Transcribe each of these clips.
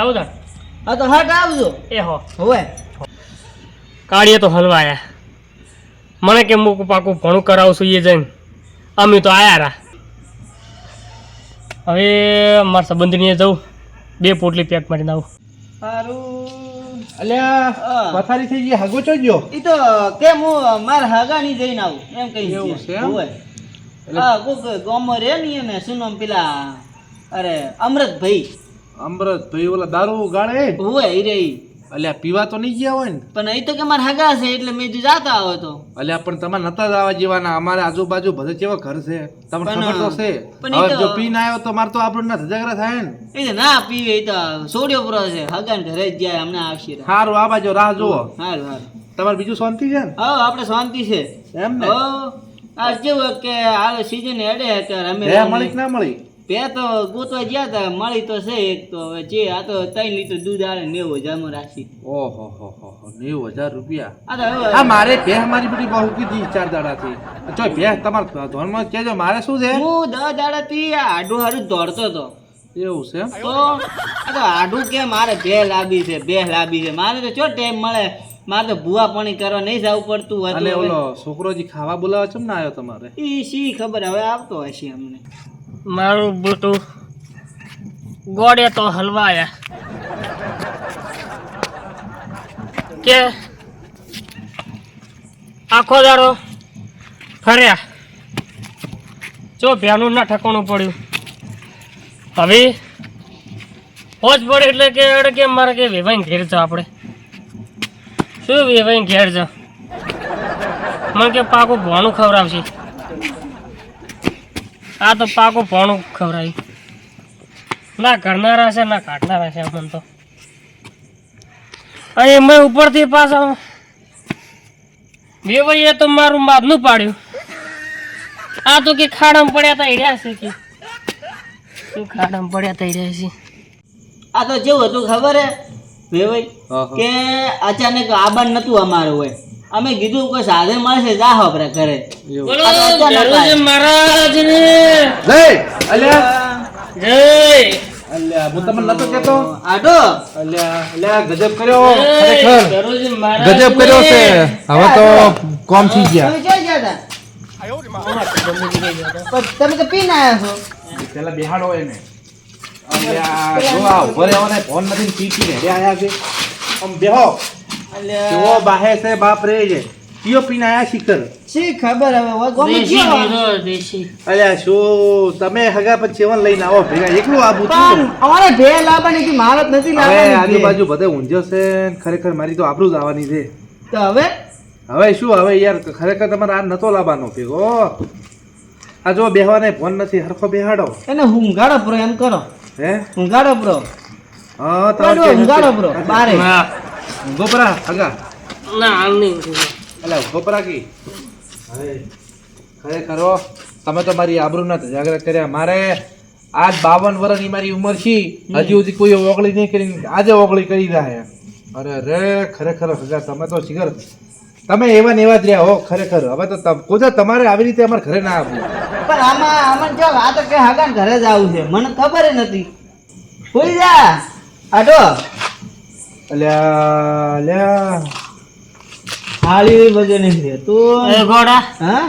આવું તાર. હા તો હટ આવજો? એ હો. હોય કાળીએ તો હલવાયા. મને કેમ મૂકું પાકું ભણું કરાવશું એ જઈને? અમે તો આયા રા. હવે મારા સંબંધીને જવું બે પોટલી પેક મારીને આવું. સારું અલ્યા. પથારી થઈ ગઈ હાગો ચો ગયો ઈ તો કેમ હું મારા હાગાની જઈને આવું? એમ કહી એવું છે? હા કોક ગોમો રે ને એને શું નામ પેલા અરે અમૃતભાઈ અમૃત એ ઓલા દારૂ ગાળે? હોય એ રે અલ્યા પીવા તો નહીં ગયા હોય ને? પણ અહીં તો કે મારા હગા છે એટલે મેં જો જાતા આવો તો. અલ્યા પણ તમારે નતા જવા જેવાના. અમારે આજુબાજુ બધે કેવા ઘર છે? તમને ખબર તો છે. હવે તો- જો પીને આવ્યો તો મારે તો આપણને ધજાગરા થાય ને. એ ના પીવે એ તો સોડિયો પૂરો છે. હગાને ઘરે જ જાય હમણાં આવશે સારું આ બાજુ રાહ જુઓ. સારું સારું તમારે બીજું શાંતિ છે ને? હા આપણે શાંતિ છે. એમ ને? આ કેવું કે આ સીઝન એડે કે રમે મળી ના મળી? બે તો ગોતવા ગયા તા મળી તો છે એક તો હવે જે આ તો ત્રણ લીટર દૂધ આવે નેવું હજારમાં રાખી. ઓહો હો હો હો નેવું હજાર રૂપિયા? આ તો મારે ભેહ મારી બધી બહુ કીધી ચાર દાડાથી. જો ભેહ તમારા ધોનમાં કેજો મારે શું છે? હું દસ દાડાથી આ આડું હારું દોડતો હતો એવું છે? તો તો આડું કે મારે બે લાંબી છે બે લાંબી છે. મારે તો ચો ટાઈમ મળે મારે તો ભૂવા પાણી કરવા નહીં જવું પડતું હતું ઓલો છોકરોજી ખાવા બોલાવે છે ને આવ્યો તમારે? ઈ શી ખબર હવે આવતો હશે અમને. મારું બુટું ગોળે તો હલવાયા. કે આખો દાડો ફર્યા. જો ભ્યાનું ના ઠકાણું પડ્યું. હવે હોજ પડે એટલે કે અડે કે મારે કે વેવાઈ ઘેર જાઓ આપણે. શું વેવાઈ ઘેર જાઓ? મને કે પાકું ભોણું ખવડાવશે. આ તો પાકું ભોણું ખવડાય ના કરનારા છે ના કાઢનારા છે અમને તો. અને મેં ઉપરથી પાછા વેવાઈએ તો મારું માદનું પાડ્યું. આ તો કે ખાડામાં પડ્યા તા રહ્યા છે કે. શું ખાડામાં પડ્યા તા રહ્યા છે. આ તો જેવું હતું ખબર હે વેવાઈ. કે અચાનક આબાન નતું અમારું હોય અમે કીધું કોઈ સાધે મળશે જા આપણે ઘરે. બોલો જરૂર મહારાજને. જય! અલ્યા! જય! અલ્યા હું તમને નતો કેતો આટો અલ્યા અલ્યા ગજબ કર્યો. ખરેખર. ગજબ કર્યો છે. હવે તો કોમ થઈ ગયા. તમે તો પીને આવ્યા છો. પેલા બેહાડો એને. અલ્યા જો આ ઊભો રહેવાને ફોન નથી પી પી હેડે આયા છે. આમ બેહો. કેવો બાહે છે બાપ રે છે. કયો પીને આયા શિખર? શી ખબર હવે? હોય ગમે. દેશી અલ્યા શું? તમે હગા પછી ચેવન લઈને આવો ભેગા એકલું આબુ પણ અમારે ભે લાવવાની હતી મારત નથી લાવવાની. આજુબાજુ બધે ઊંઝો છે ખરેખર મારી તો આબરૂ જ આવવાની છે. તો હવે? હવે શું? હવે યાર ખરેખર તમારે આ નતો લાવવાનો ભેગો. આ જો બેહવાને ફોન નથી હરખો બેહાડો. એને હુંગાડો પ્રો એમ કરો. હે? હુંગાડો પ્રો. હા લાડો હુંગાડો પ્રો બારે. ગોપરા હગા ના હાલ નહીં એટલે ગોપરા કી? ખરેખર તમે તો મારી આબરૂના જાગૃત કર્યા. મારે આજ બાવન વર્ષની મારી ઉંમર છે. હજી સુધી કોઈ ઓગળી નહીં કરી. આજે ઓગળી કરી રહ્યા અરે રે ખરેખર હગા તમે તો શિખર તમે એવા ને એવા જ રહ્યા હો ખરેખર. હવે તો કોઈ તમારે આવી રીતે અમારે ઘરે ના આવવું. પણ આમાં આમાં જો આ તો કે હાગા ઘરે જ આવું છે. મને ખબર નથી. ભૂલી જા. આટો. અલ્યા અલ્યા. હાલી નહીં રે. તું એ ઘોડા હા?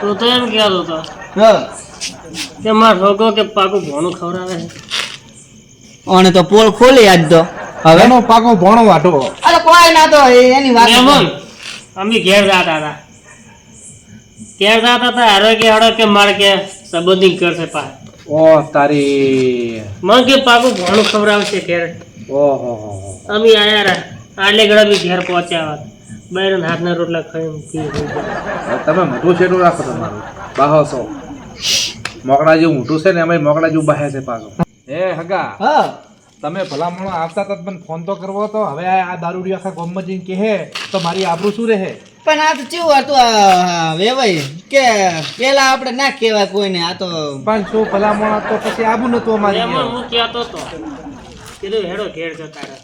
તું તો એમ કહેતો હતો હા. કે મારો રોગો કે પાકું ભોણું ખવડાવે છે. અને તો પોલ ખોલી આજ તો. હવે? એનો પાકો ભણો વાટો. અરે કોઈ ના તો એની વાત મહેમાન અમે ઘેર જાતા હતા. ઘેર જાતા હતા હારો કે હારો કે મારે કે સંબંધી કરશે પા ઓ તારી મને કે પાકું ભોણું ખવડાવશે ઘેર. અમે આયા રા આટલે ગળા બી ઘેર પહોંચ્યા વાત બહેરન હાથના રોટલા. હવે તમે મોટું શેડું રાખો તમારું. બાહોસો મોકડા જેવું મોટું છે ને અમે મોકડા જેવું બહે છે પાછું. હે હગા હા. તમે ભલામણો આવતા હતા મને ફોન તો કરવો હતો. હવે આ દારૂડી આખા ગોમમાં જઈને કહે તો મારી આબરૂ શું રહે? પણ આ તો કેવું હતું આ વેવાઈ. કે પેલા આપણે ના કહેવાય કોઈને આ તો પણ શું ભલામણ તો પછી આબુ નતું અમારી એમાં હું કહેતો તો. કીધું હેડો ઘેર જતા રહે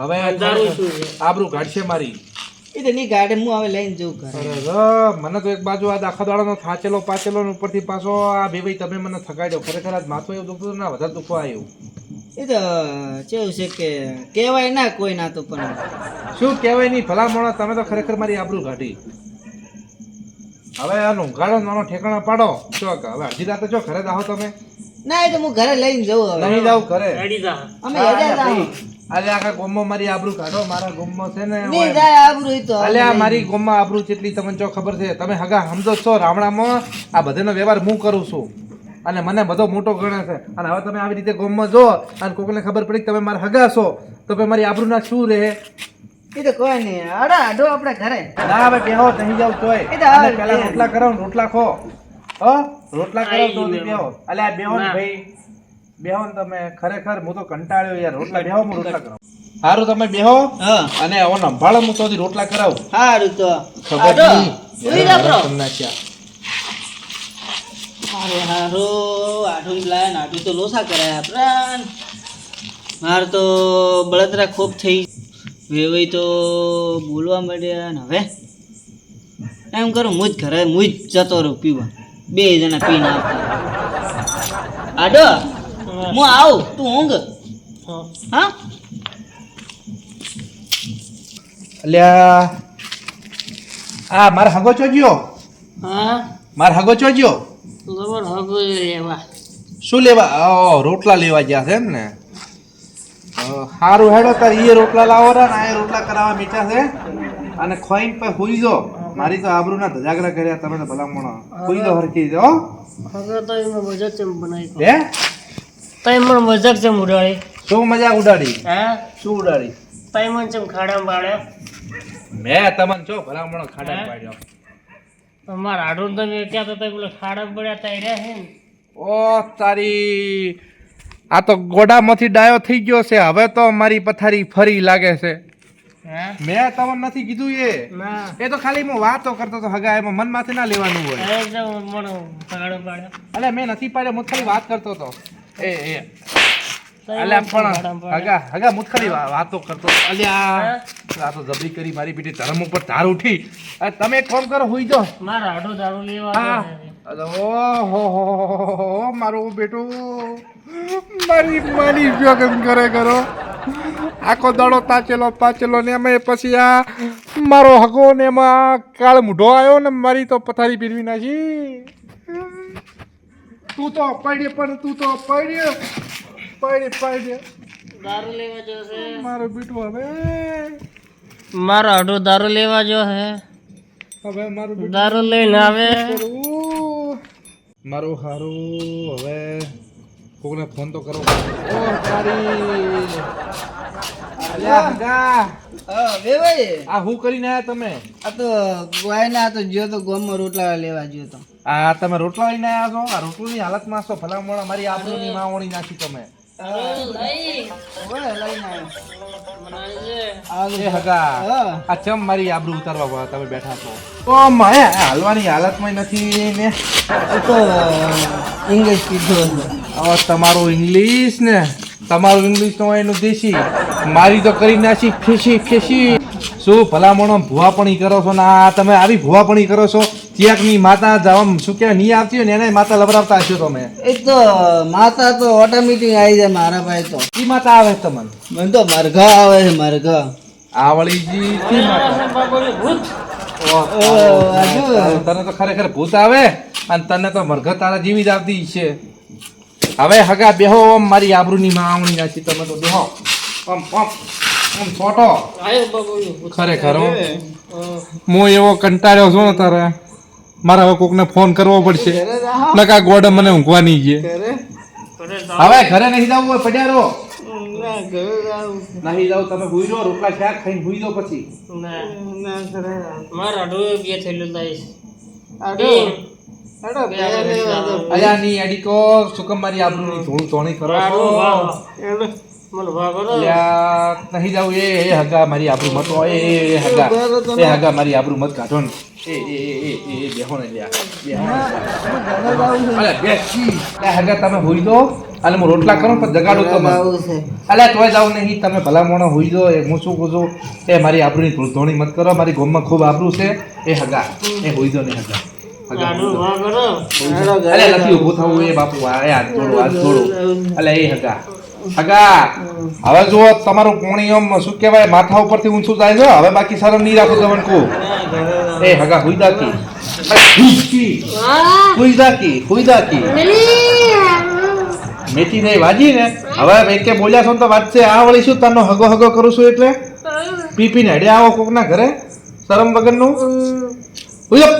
હવે અંધારું શું છે. આબરૂ કાઢશે મારી. એ તો ની ગાડી હું હવે લઈને જઉં ઘરે. ર, મને તો એક બાજુ આ આખા દાડાનો થાચેલો પાચેલો ને ઉપરથી પાછો આ બે ભાઈ તમે મને થકાડ્યો ખરેખર આજ માથું એવું દુખતું ના વધારે દુખવા આવ્યું. એ તો કેવું છે કે કહેવાય ના કોઈ ના તો પણ શું કહેવાય નહીં ભલામણો તમે તો ખરેખર મારી આબરૂ કાઢી હવે આનું ગાળો નાનો ઠેકાણા પાડો. ચોક હવે અડધી રાતે જો ઘરે જાઓ તમે. ના એ તો હું ઘરે લઈને જવું હવે. નહીં જાવ ઘરે. અમે હેડે જાઉં. અલે આખા ગોમમાં મારી આબરૂ કાઢો મારા ગોમમાં છે ને નહીં જાય આબરૂ તો અલે અલ્યા મારી ગોમમાં આબરૂ કેટલી તમને જો ખબર છે તમે હગા સમજો છો રામણામાં આ બધાનો વ્યવહાર હું કરું છું. અને મને બધો મોટો ગણે છે. અને હવે તમે આવી રીતે ગોમમાં જો અને કોકને ખબર પડી કે તમે મારા હગા છો તો પછી મારી આબરૂના શું રહે? એ તો કોઈ નહીં. અડા અડો આપણે ઘરે. ના ભાઈ બેહો નહીં જાવ તોય. પેલા રોટલા કરો રોટલા ખો. હો રોટલા કરો તો બેહો. અલ્યા બેહો ને ભાઈ. બેહો ને તમે. ખરેખર હું તો કંટાળ્યો યાર. રોટલા બેહો હું રોટલા કરાવું. સારું તમે બેહો. હા. અને હવે સંભાળો હું તો રોટલા કરાવું. હારું તો. ખબર નહીં. જા. અરે હારો આઠું લાયા ને તો લોસા કરાયા પ્રાણ માર તો બળતરા ખૂબ થઈ વેવાઈ તો બોલવા માંડ્યા ને હવે. એમ કરું મુજ ઘરે મુજ જતો રહું પીવા. બે જણા પીને આવતા આડો હું આવું તું ઊંઘ. હા. હા? અલ્યા આ મારે હગો ચોજ્યો હા? મારે હગો ચોજ્યો જબર હગો લેવા. શું લેવા? ઓ રોટલા લેવા ગયા છે એમ ને? સારું હેડો તાર એ રોટલા લાવો રે ને આ એ રોટલા કરાવવા મીઠા છે. અને ખોઈને પછી હુઈ જો મારી તો આબરૂના ધજાગરા કર્યા તમે તો ભલામણો. કોઈ જો હરખી જો હવે તો એમાં મજાક ચમ બનાવી હે? તઈ મને મજાક ચમ ઉડાડી. શું મજા ઉડાડી? હા? શું ઉડાડી? તઈ મને ચમ ખાડા પાડે મેં તમને છો ભલામણો ખાડા પાડ્યો. તમારા આડું તમે ક્યાં તો પેલા ખાડા પડ્યા તઈ રહ્યા છે ને. ઓ તારી આ તો ગોડામાંથી ડાયો થઈ ગયો છે. હવે તો મારી પથારી ફરી લાગે છે. હા મેં તમને નથી કીધું એ. એ તો ખાલી હું વાતો કરતો તો હગા એમાં મન માથે ના લેવાનું હોય. અલે મેં નથી પાડ્યો હું ખાલી વાત કરતો તો. એ એ. અલે પણ હગા હગા હું. ખાલી વાતો કરતો અલે અલ્યા હા? આ તો જબરી કરી મારી પીઠે ધરમ ઉપર ધાર ઉઠી. તમે એક કામ કરો હોઈ જો મારા આડો દારૂ લેવા હા. અરે હો હો મારો મારું બેટું. મારી માની વ્યગન કરે કરો. આખો દાડો તાચેલો પાચેલો ને એમાં પછી આ મારો હગો ને એમાં કાળ મૂઢો આવ્યો ને મારી તો પથારી પીરવી નાખી. તું તો પડે પણ તું તો પડે પડે પડે દારૂ લેવા જો છે. મારું બીટુ હવે. મારો આડો દારૂ લેવા જો હે હવે મારું દારૂ લઈને આવે. મારું હારું હવે. કોકને ફોન તો કરો. ઓ તારી. આ હું કરીને આયા તમે? આ તો ગાયના તો ગયો તો ગોમમાં રોટલા લેવા ગયો તો આ તમે રોટલા લઈને આયા છો? આ રોટલાની હાલતમાં છો? ભલામણ મારી આબરૂની માવણી નાખી તમે. આ ચમ મારી આબરૂ ઉતારવા તમે બેઠા છો? ઓ માયા હાલવાની હાલતમાં નથી ને. તો ઇંગ્લિશ કીધું હવે તમારું ઇંગ્લિશ ને તમારું ઇંગ્લિશ તો એનું દેશી. મારી તો કરી નાખી ફેસી ફેસી. શું ભલામણો ભુવાપણી કરો છો? ને આ તમે આવી ભુવાપણી કરો છો? ત્યાંકની માતા જવા શું કહેવાય નહીં આવતી હોય ને એને માતા લબરાવતા હશો તમે? એ તો માતા તો ઓટોમેટિક આવી જાય મારા ભાઈ તો. કી માતા આવે તમને? મને તો મરઘા આવે છે મરઘા. આવળીજી કી માતા? ભૂત ઓહ, આ તને તો ખરેખર ભૂત આવે? અને તને તો મરઘા તારા જીવી જ આવતી છે. હવે હગા બેહો ઓમ મારી આબરૂની માવણી નાખી તમે તો બેહો. ઓમ ઓમ ઓમ છોટો. ખરેખર હો. હું એવો કંટાળ્યો છું ને તારે. મારે હવે કોકને ફોન કરવો પડશે. નકા ગોડ મને ઊંઘવા નહીં છે હવે ઘરે નહીં જવું હોય પડ્યા રહો. ના ઘરે જાઉં નહીં જાવ તમે ભૂઈ જો રોટલા શાક ખાઈને ભૂઈ દો પછી. ના ના ઘરે મારા આડો બે થયેલું લાઈશ. અલ્યા ની સુકમ મારી આબરૂની ધૂળ ધોણી કરો. છો આડો ભાવ મને ભાવ કરો. નહીં જાવ એ એ હગા મારી આબરૂ મત એ એ, હગા. એ હગા મારી આબરૂ મત કાઢો ને. એ એ એ એ એ બેહો ને લ્યા બેહો ને. ઘરે જાઉં છે. અલ્યા બેસી. હગા તમે હોઈ દો અને હું રોટલા કરું પણ જગાડું તો અલે અલ્યા તોય જાવ નહીં તમે ભલા મોણો હોઈ જો એ હું શું કહું છું? એ મારી આબરૂની ધૂળ ધોણી મત કરો મારી ગોમમાં ખૂબ આબરૂ છે. એ હગા એ હોઈ દો ને હગા. આડો ઘરે. અલ્યા થવું એ બાપુ આ એ હાથ જોડો હાથ જોડો. અલ્યા એ હગા. હગા. હવે જો તમારું કોણી એમ શું કહેવાય? માથા ઉપરથી ઊંચું જાય છે. હવે બાકી શરમ નહીં રાખો તમને કહું. એ હગા હુઈ દાકી હુઈ દાકી હુઈ દાકી મેથી નહીં વાજી ને. હવે એકે બોલ્યા છો તો વાત છે. આ વળી શું તનો હગો હગો કરું છું એટલે? પીપીને હડ્યા હેડે આવો કોકના ઘરે. શરમ વગરનું? હુઈ જાઓ.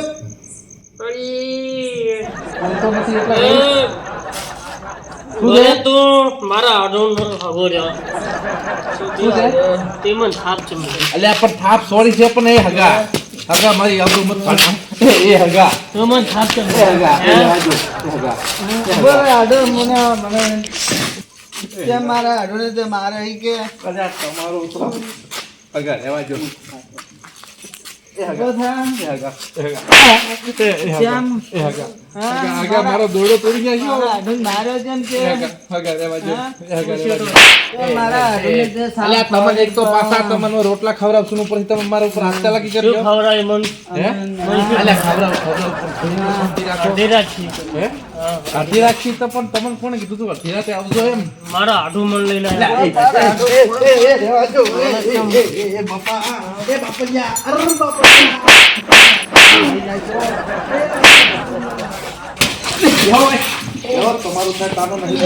બોલતો નથી એટલે એ, શું છે? હવે મારા રહ્યો. શું છે? તે મને થાપ છે મને. અલ્યા પણ થાપ સોરી છે પણ એ હગા. હગા મારી આબરૂ મત કાઢ. એ હગા. તો મને થાપ છે એ હગા એ મને મને. તે મારા આડોને તે મારે કે? કદાચ તમારું તો હગા રહેવા જો મારો દોડો તોડી જાય મારા તમને એક તો પાછા તમને રોટલા ખવડાવશું ને ઉપરથી તમે મારા ઉપર હાથતા લાગી કરજો. ખવડાય મન? ખવડાવ? રાખી. હે? અડધી રાખી તો પણ તમને કોણે કીધું તું અડધી રાતે આવજો એમ મારા આડું મન લઈને તમારું કાંઈ તાનો નહીં.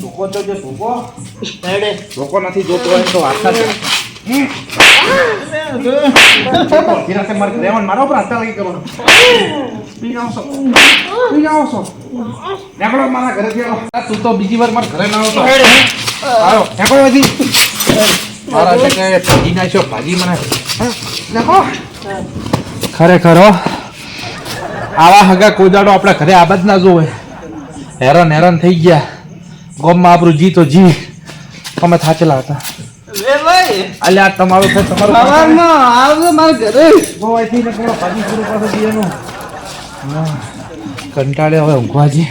ધોકો તો જો ધોકો. હેડે. નથી જોતો હોય તો. હમ. અડધી મારે મારા લાગી કરવાનો. પીને આવશો. પીને આવશો. નીકળો મારા ઘરેથી આવો. તું તો બીજી વાર મારા ઘરે ના આવતો. આવો હેકો વધી મારા ટકે ભાજી નાખ્યો ભાજી મને. ખરેખર આવા હગા કોદાડો આપણા ઘરે આબાદ ના જોવે. હેરાન હેરાન થઈ ગયા. ગોમમાં આપણું જી તો જી. અમે થાચેલા હતા. અલ્યા તમારું તમારું મારા ઘરે. ને ભાજી પૂરું પાસે દીવાનું કંટાળે હવે ઊંઘવાજી.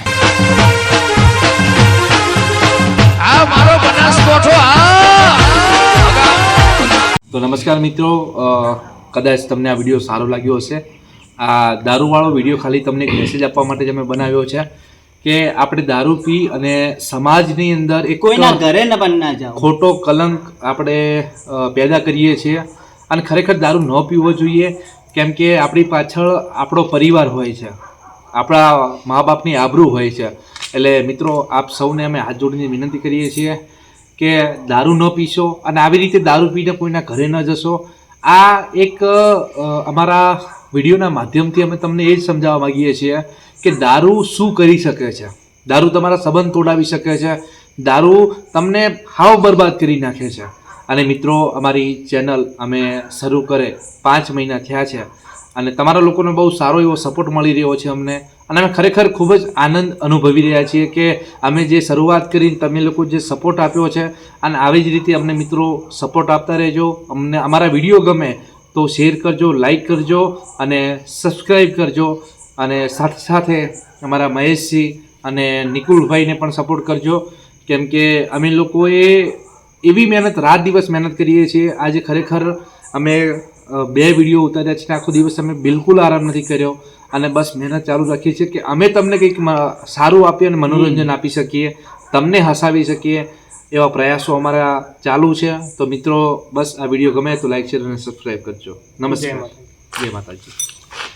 તો નમસ્કાર મિત્રો કદાચ તમને આ વીડિયો સારો લાગ્યો હશે. આ દારૂવાળો વીડિયો ખાલી તમને એક મેસેજ આપવા માટે જ અમે બનાવ્યો છે કે આપણે દારૂ પી અને સમાજની અંદર એક કોઈના ઘરે ન બનના જાઓ. ખોટો કલંક આપણે પેદા કરીએ છીએ. અને ખરેખર દારૂ ન પીવો જોઈએ. કેમ કે આપણી પાછળ આપણો પરિવાર હોય છે. આપણા મા બાપની આબરૂ હોય છે. એટલે મિત્રો, આપ સૌને અમે હાથ જોડીને વિનંતી કરીએ છીએ કે દારૂ ન પીશો અને આવી રીતે દારૂ પીને કોઈના ઘરે ન જશો. આ એક અમારા વિડીયોના માધ્યમથી અમે તમને એ જ સમજાવવા માગીએ છીએ કે દારૂ શું કરી શકે છે? દારૂ તમારા સંબંધ તોડાવી શકે છે. દારૂ તમને હાવ બરબાદ કરી નાખે છે. અને મિત્રો, અમારી ચેનલ અમે શરૂ કરે પાંચ મહિના થયા છે અને તમારા લોકોનો બહુ સારો એવો સપોર્ટ મળી રહ્યો છે અમને. અને અમે ખરેખર ખૂબ જ આનંદ અનુભવી રહ્યા છીએ કે અમે જે શરૂઆત કરી તમે લોકો જે સપોર્ટ આપ્યો છે અને આવી જ રીતે અમને મિત્રો સપોર્ટ આપતા રહેજો. અમને અમારા વીડિયો ગમે તો શેર કરજો લાઈક કરજો અને સબસ્ક્રાઈબ કરજો. અને સાથે સાથે અમારા મહેશજી અને નિકુલભાઈને પણ સપોર્ટ કરજો. કેમ કે અમે લોકોએ એવી મહેનત રાત દિવસ મહેનત કરીએ છીએ. આજે ખરેખર અમે બે વીડિયો ઉતાર્યા છે આખો દિવસ અમે બિલકુલ આરામ નથી કર્યો અને બસ મહેનત ચાલુ રાખીએ છીએ કે અમે તમને કંઈક સારું આપીએ અને મનોરંજન આપી શકીએ તમને હસાવી શકીએ એવા પ્રયાસો અમારા ચાલુ છે. તો મિત્રો બસ આ વીડિયો ગમે તો લાઈક શેર અને સબસ્ક્રાઈબ કરજો. નમસ્કાર. જય માતાજી.